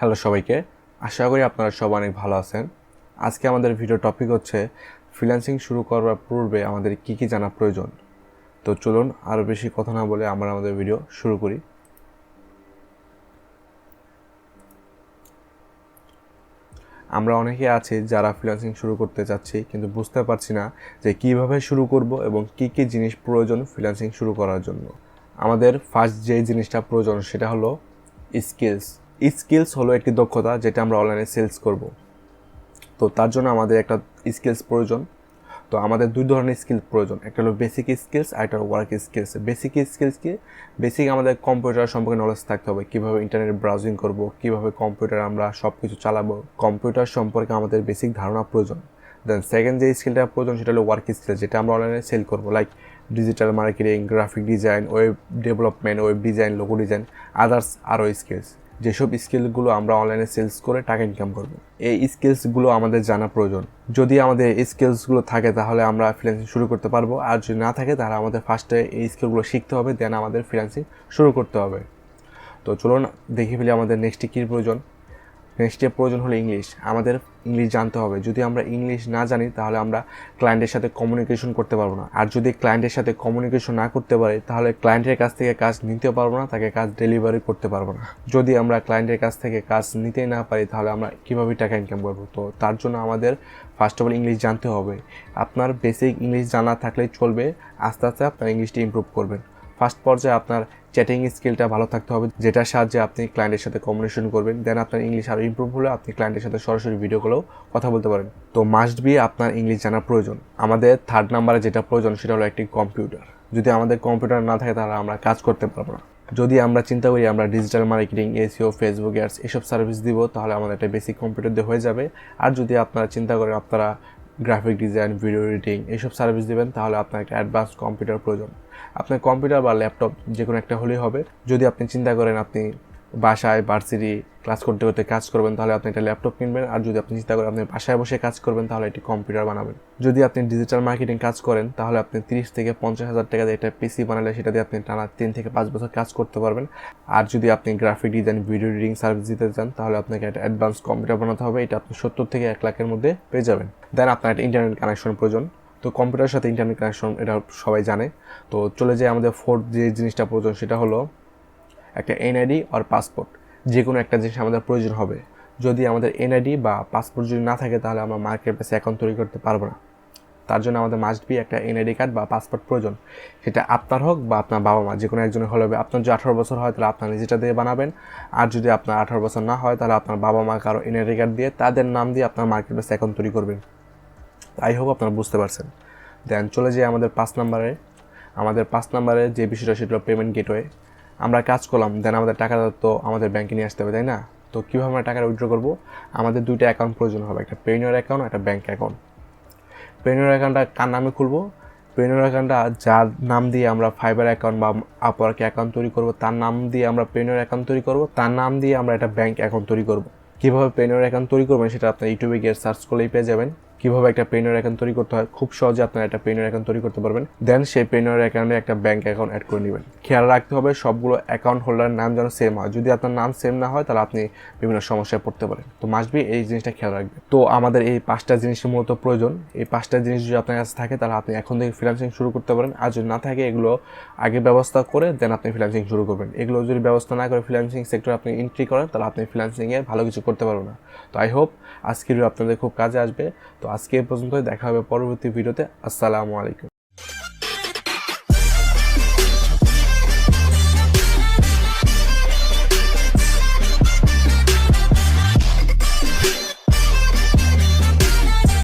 Hello সবাইকে। আশা করি আপনারা সব অনেক ভালো আছেন। আজকে আমাদের ভিডিও টপিক হচ্ছে ফ্রিল্যান্সিং শুরু করার পূর্বে আমাদের কী কী জানা প্রয়োজন। তো চলুন আরও বেশি কথা না বলে আমরা আমাদের ভিডিও শুরু করি। আমরা অনেকে আছি যারা ফ্রিল্যান্সিং শুরু করতে চাচ্ছি কিন্তু বুঝতে পারছি না যে কীভাবে শুরু করব এবং কি কি জিনিস প্রয়োজন ফ্রিল্যান্সিং শুরু করার জন্য। আমাদের ফার্স্ট যে জিনিসটা প্রয়োজন সেটা হলো স্কিলস স্কিলস হলো একটি দক্ষতা যেটা আমরা অনলাইনে সেলস করব। তো তার জন্য আমাদের একটা স্কিলস প্রয়োজন। তো আমাদের দুই ধরনের স্কিল প্রয়োজন। একটা হলো বেসিক স্কিলস আর একটা ওয়ার্ক স্কিলস বেসিক স্কিলস কি বেসিক আমাদের কম্পিউটার সম্পর্কে নলেজ থাকতে হবে। কীভাবে ইন্টারনেট ব্রাউজিং করব, কীভাবে কম্পিউটার আমরা সব কিছু চালাবো। কম্পিউটার সম্পর্কে আমাদের বেসিক ধারণা প্রয়োজন। দেন সেকেন্ড যে স্কিলটা প্রয়োজন সেটা হলো ওয়ার্ক স্কিল যেটা আমরা অনলাইনে সেল করব। Like digital marketing graphic design web development web design logo design others আরও স্কিলস যেসব স্কিলগুলো আমরা অনলাইনে সেলস করে টাকা ইনকাম করব। এই স্কিলসগুলো আমাদের জানা প্রয়োজন। যদি আমাদের এই স্কিলসগুলো থাকে, তাহলে আমরা ফ্রিল্যান্সিং শুরু করতে পারব। আর যদি না থাকে, তাহলে আমাদের ফার্স্টে এই স্কিলগুলো শিখতে হবে দেন আমাদের ফ্রিল্যান্সিং শুরু করতে হবে। তো চলুন, দেখে ফেলি আমাদের নেক্সটে কী প্রয়োজন। নেক্সটে প্রয়োজন হলো ইংলিশ আমাদের ইংলিশ জানতে হবে। যদি আমরা ইংলিশ না জানি, তাহলে আমরা ক্লায়েন্টের সাথে কমিউনিকেশন করতে পারব না। আর যদি ক্লায়েন্টের সাথে কমিউনিকেশন না করতে পারি, তাহলে ক্লায়েন্টের কাছ থেকে কাজ নিতে পারব না, তাকে কাজ ডেলিভারি করতে পারব না। যদি আমরা ক্লায়েন্টের কাছ থেকে কাজ নিতেই না পারি, তাহলে আমরা কীভাবে টাকা ইনকাম করব? তো তার জন্য আমাদের ফার্স্ট অফ অল ইংলিশ জানতে হবে। আপনার বেসিক ইংলিশ জানা থাকলেই চলবে, আস্তে আস্তে আপনার ইংলিশটি ইমপ্রুভ করবেন। ফার্স্ট পর্যায়ে আপনার চ্যাটিং স্কিলটা ভালো থাকতে হবে, যেটার সাহায্যে আপনি ক্লায়েন্টের সাথে কমিউনিকেশন করবেন দেন আপনার ইংলিশ আরও ইমপ্রুভ হলে আপনি ক্লায়েন্টের সাথে সরাসরি ভিডিও কলেও কথা বলতে পারেন। তো মাস্ট বি আপনার ইংলিশ জানা প্রয়োজন। আমাদের থার্ড নাম্বারে যেটা প্রয়োজন সেটা হলো একটি কম্পিউটার যদি আমাদের কম্পিউটার না থাকে তাহলে আমরা কাজ করতে পারব না। যদি আমরা চিন্তা করি আমরা digital marketing SEO Facebook ads এসব সার্ভিস দিব, তাহলে আমাদের একটা বেসিক কম্পিউটার দিয়ে হয়ে যাবে। আর যদি আপনারা চিন্তা করেন আপনারা গ্রাফিক ডিজাইন ভিডিও এডিটিং এইসব সার্ভিস দেবেন, তাহলে আপনার একটা অ্যাডভান্স কম্পিউটার প্রয়োজন। আপনার কম্পিউটার বা ল্যাপটপ যে কোনো একটা হলেই হবে। যদি আপনি চিন্তা করেন আপনি বাসায় ভার্সিটি ক্লাস করতে করতে কাজ করবেন, তাহলে আপনি একটা ল্যাপটপ কিনবেন। আর যদি আপনি চিন্তা করেন আপনি বাসায় বসে কাজ করবেন, তাহলে একটি কম্পিউটার বানাবেন। যদি আপনি ডিজিটাল মার্কেটিং কাজ করেন, তাহলে আপনি তিরিশ থেকে পঞ্চাশ হাজার টাকা দিয়ে একটা পিসি বানালে সেটা দিয়ে আপনি টানা তিন থেকে পাঁচ বছর কাজ করতে পারবেন। আর যদি আপনি graphic design video editing service দিতে চান, তাহলে আপনাকে একটা অ্যাডভান্স কম্পিউটার বানাতে হবে। এটা আপনি সত্তর থেকে এক লাখের মধ্যে পেয়ে যাবেন। দেন আপনার একটা ইন্টারনেট কানেকশন প্রয়োজন। তো কম্পিউটারের সাথে ইন্টারনেট কানেকশন এটা সবাই জানে। তো চলে যায় আমাদের ফোর্থ যে জিনিসটা প্রয়োজন, সেটা হলো একটা এনআইডি আর পাসপোর্ট যে কোনো একটা জিনিস আমাদের প্রয়োজন হবে। যদি আমাদের এনআইডি বা পাসপোর্ট যদি না থাকে, তাহলে আমরা মার্কেট প্লেসে অ্যাকাউন্ট তৈরি করতে পারব না। তার জন্য আমাদের মাস্ট বি একটা এনআইডি কার্ড বা পাসপোর্ট প্রয়োজন। সেটা আপনার হোক বা আপনার বাবা মা যে কোনো একজনের হলে হবে। আপনার যদি আঠারো বছর হয়, তাহলে আপনার নিজেটা দিয়ে বানাবেন। আর যদি আপনার আঠারো বছর না হয়, তাহলে আপনার বাবা মা কারও এনআইডি কার্ড দিয়ে তাদের নাম দিয়ে আপনার মার্কেট প্লেসে অ্যাকাউন্ট তৈরি করবেন। আই হোপ আপনারা বুঝতে পারছেন। দেন চলে যাই আমাদের পাঁচ নাম্বারে আমাদের পাঁচ নাম্বারে যে বিষয়টা, সেটা পেমেন্ট গেটওয়ে আমরা কাজ করলাম দেন আমাদের টাকাটা তো আমাদের ব্যাংকে নিয়ে আসতে হবে, তাই না? তো কীভাবে আমরা টাকাটা উইথড্র করব? আমাদের দুইটা অ্যাকাউন্ট প্রয়োজন হবে, একটা পেনিয়র অ্যাকাউন্ট একটা ব্যাঙ্ক অ্যাকাউন্ট পেনিয়র অ্যাকাউন্টটা কার নামে খুলবো? পেনিয়র অ্যাকাউন্টটা যার নাম দিয়ে আমরা ফাইবার অ্যাকাউন্ট বা আপওয়ার্ক অ্যাকাউন্ট তৈরি করব, তার নাম দিয়ে আমরা পেনিয়র অ্যাকাউন্ট তৈরি করব, তার নাম দিয়ে আমরা একটা ব্যাঙ্ক অ্যাকাউন্ট তৈরি করব। কীভাবে পেনিয়র অ্যাকাউন্ট তৈরি করবেন সেটা আপনার ইউটিউবে গিয়ে সার্চ করলেই পেয়ে যাবেন। কীভাবে একটা পেনিয়র অ্যাকাউন্ট তৈরি করতে হয়, খুব সহজে আপনারা একটা পেনিয়র অ্যাকাউন্ট তৈরি করতে পারবেন। দেন সেই পেনিয়র অ্যাকাউন্টে একটা ব্যাঙ্ক অ্যাকাউন্ট অ্যাড করে নেবেন। খেয়াল রাখতে হবে, সবগুলো অ্যাকাউন্ট হোল্ডারের নাম যেন সেম হয়। যদি আপনার নাম সেম না হয়, তাহলে আপনি বিভিন্ন সমস্যায় পড়তে পারেন। তো মাস্ট বি এই জিনিসটা খেয়াল রাখবেন। তো আমাদের এই পাঁচটা জিনিসের মূলত প্রয়োজন। এই পাঁচটা জিনিস যদি আপনার কাছে থাকে, তাহলে আপনি এখন থেকে ফ্রিল্যান্সিং শুরু করতে পারেন। আর যদি না থাকে, এগুলো আগে ব্যবস্থা করে দেন আপনি ফ্রিল্যান্সিং শুরু করবেন। এগুলো যদি ব্যবস্থা না করে ফ্রিল্যান্সিং সেক্টরে আপনি এন্ট্রি করেন, তাহলে আপনি ফ্রিল্যান্সিংয়ে ভালো কিছু করতে পারবেন না। তো আই হোপ আজকের আপনাদের খুব কাজে আসবে। তো আজকে এ পর্যন্ত দেখা হবে পরবর্তী ভিডিওতে। আসসালামু আলাইকুম।